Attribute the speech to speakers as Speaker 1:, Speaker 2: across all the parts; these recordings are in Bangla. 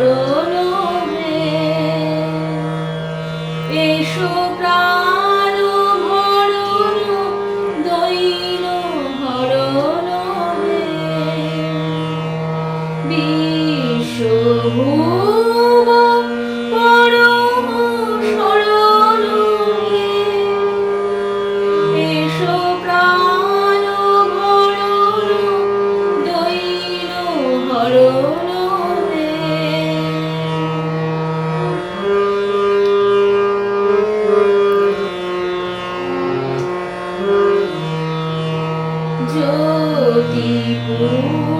Speaker 1: চরণ এসো প্রাণ ভরণ দৈন হরণ বিশ্বভূ Oh.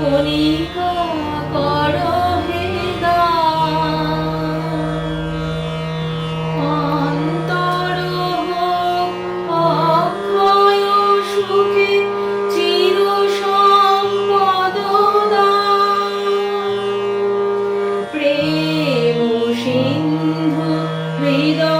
Speaker 1: কণিকা কর হে অন্তর অক্ষয় সুখে চির সম্পদ প্রেম সিন্ধু হৃদয়